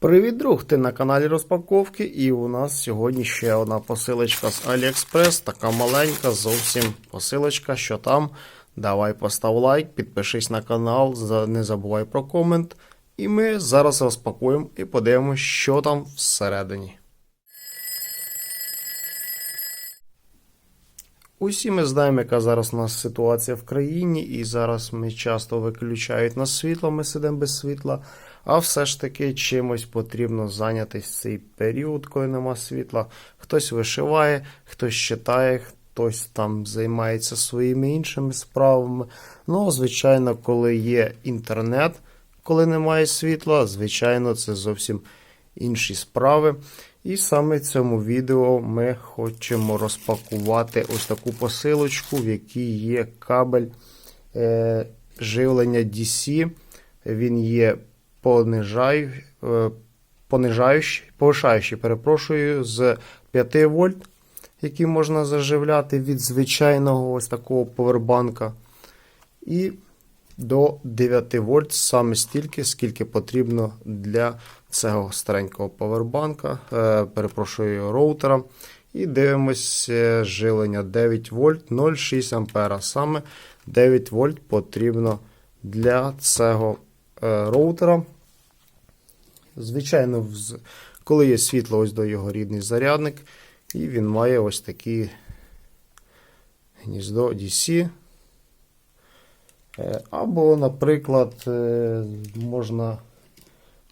Привіт, друг! Ти на каналі розпаковки, і у нас сьогодні ще одна посилочка з AliExpress, така маленька, зовсім посилочка, що там. Давай постав лайк, підпишись на канал, не забувай про комент. І ми зараз розпакуємо і подивимося, що там всередині. Усі ми знаємо, яка зараз у нас ситуація в країні, і зараз ми часто виключають нас світло, ми сидимо без світла. А все ж таки чимось потрібно зайнятися цей період, коли нема світла. Хтось вишиває, хтось читає, хтось там займається своїми іншими справами. Ну, звичайно, коли є інтернет, коли немає світла, звичайно, це зовсім інші справи. І саме в цьому відео ми хочемо розпакувати ось таку посилочку, в якій є кабель е, живлення DC. Він є понижаю, е, понижаючий, повишаючий, перепрошую, з 5 вольт, який можна заживляти від звичайного ось такого повербанка. І до 9 вольт саме стільки, скільки потрібно для цього старенького повербанка, е, перепрошую, роутера. І дивимось е, жилення 9 вольт 0,6 ампера. Саме 9 вольт потрібно для цього е, роутера. Звичайно, коли є світло, ось до його рідний зарядник, і він має ось такі гніздо DC. Е, Або, наприклад, е, можна.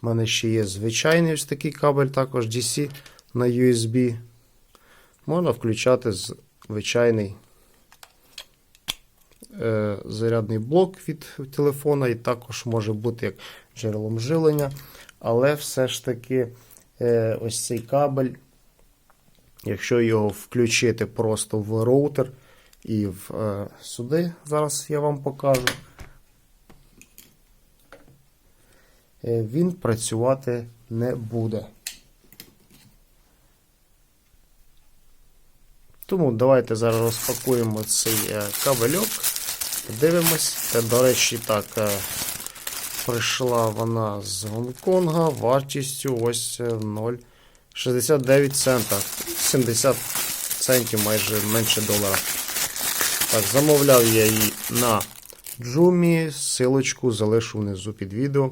У мене ще є звичайний ось такий кабель, також DC на USB. Можна включати звичайний е, зарядний блок від телефона, і також може бути як джерелом живлення. Але все ж таки ось цей кабель, якщо його включити просто в роутер і в е, зараз я вам покажу, е, він працювати не буде. Тому давайте зараз розпакуємо цей е, кабельок. Дивимось. До речі, так, е, прийшла вона з Гонконга вартістю ось е, 0,69 цента. 70 центів майже менше долара. Так, замовляв я її на Джумі. Силочку залишу внизу під відео.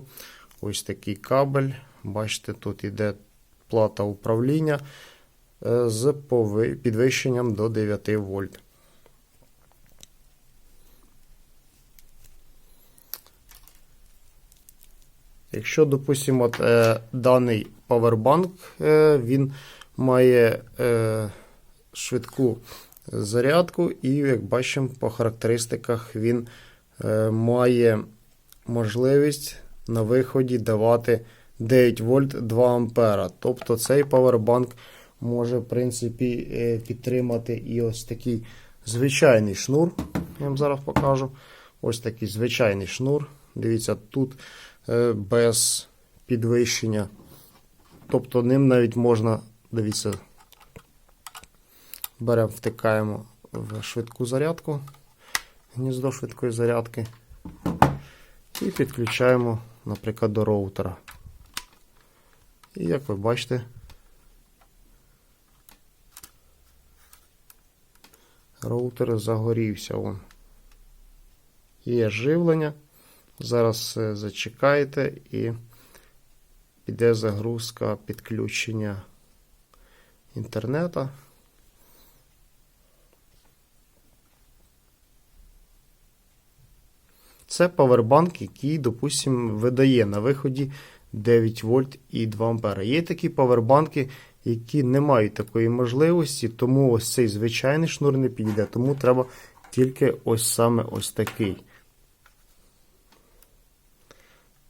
Ось такий кабель. Бачите, тут іде плата управління е, з підвищенням до 9 вольт. Якщо, допустимо, е, даний павербанк, е, він має швидку зарядку, і, як бачимо, по характеристиках він е, має можливість на виході давати 9 вольт 2 ампера. Тобто цей павербанк може, в принципі, е, підтримати і ось такий звичайний шнур. Я вам зараз покажу. Ось такий звичайний шнур. Дивіться, тут е, без підвищення. Тобто ним навіть можна, дивіться, беремо, втикаємо в швидку зарядку, гніздо швидкої зарядки. І підключаємо, наприклад, до роутера. І як ви бачите, роутер загорівся. Вон. Є живлення. Зараз е, зачекайте і піде загрузка підключення інтернету. Це павербанк, який, допустимо, видає на виході 9 вольт і 2 ампера. Є такі павербанки, які не мають такої можливості, тому ось цей звичайний шнур не підійде. Тому треба тільки ось саме ось такий.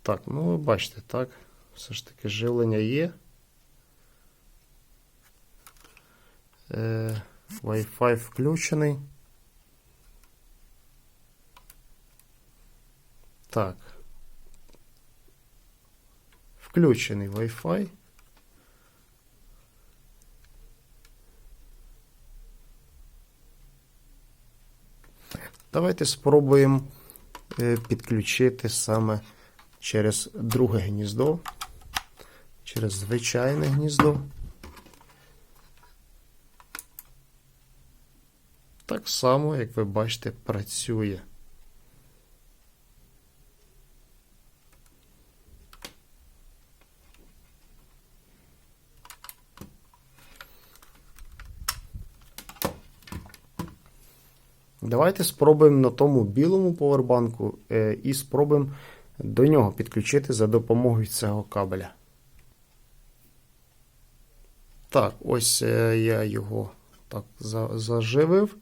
Так, ну ви бачите, так, все ж таки живлення є. Е, Wi-Fi включений. Так. Включений Wi-Fi. Давайте спробуємо е, підключити саме через друге гніздо. через звичайне гніздо. Так само, як ви бачите, працює. Давайте спробуємо на тому білому повербанку е, і спробуємо до нього підключити за допомогою цього кабеля. Так, ось е, я його так заживив.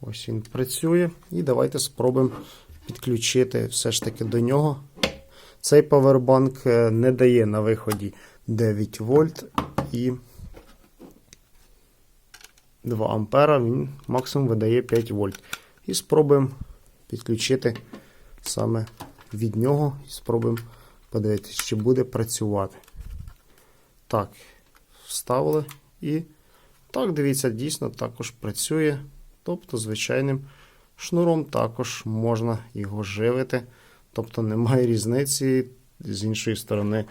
Ось він працює. І давайте спробуємо підключити все ж таки до нього. Цей павербанк е, не дає на виході 9 вольт і 2 ампера, він максимум видає 5 вольт. І спробуємо підключити саме від нього і спробуємо подивитися, чи буде працювати. Так, вставили і так, дивіться, дійсно також працює. Тобто, звичайним шнуром також можна його живити. Тобто немає різниці з іншої сторони,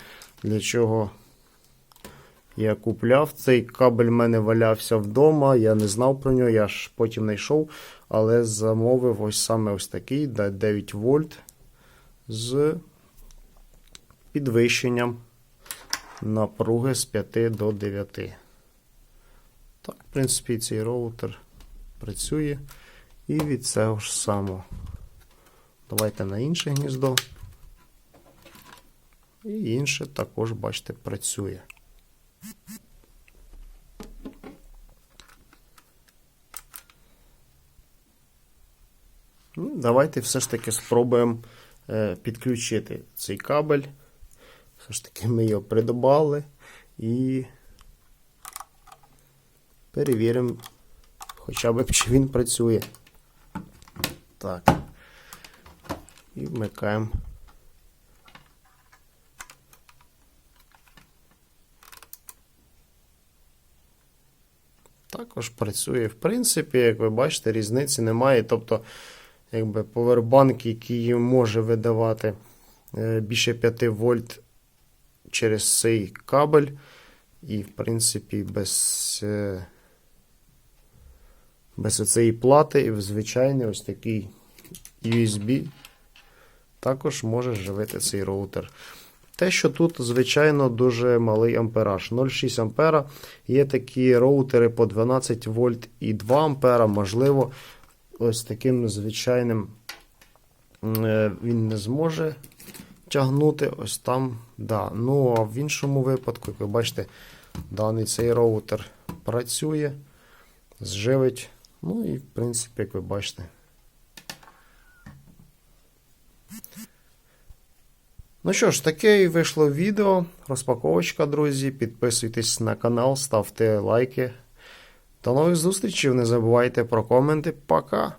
для чого я купляв. Цей кабель в мене валявся вдома, я не знав про нього, я ж потім знайшов, але замовив ось саме ось такий, 9 вольт з підвищенням напруги з 5 до 9. Так, в принципі, цей роутер працює. І від цього ж самого. Давайте на інше гніздо. І інше також, бачите, працює. Ну, Давайте все ж таки спробуємо е, підключити цей кабель. Все ж таки ми його придбали і перевіримо хоча б чи він працює. Так. І вмикаємо. Також працює. В принципі, як ви бачите, різниці немає. Тобто, якби повербанк, який може видавати е, більше 5 вольт через цей кабель, і, в принципі, без, е, без цієї плати, і звичайний ось такий USB також може живити цей роутер. Те, що тут, звичайно, дуже малий ампераж. 0,6 ампера. Є такі роутери по 12 вольт і 2 ампера. Можливо, ось таким звичайним е, він не зможе тягнути. Ось там, да. Ну, а в іншому випадку, як ви бачите, даний цей роутер працює, зживить. Ну і, в принципі, як ви бачите. Ну що ж, таке і вийшло відео. Розпаковочка, друзі. Підписуйтесь на канал, ставте лайки. До нових зустрічей. Не забувайте про коменти. Пока!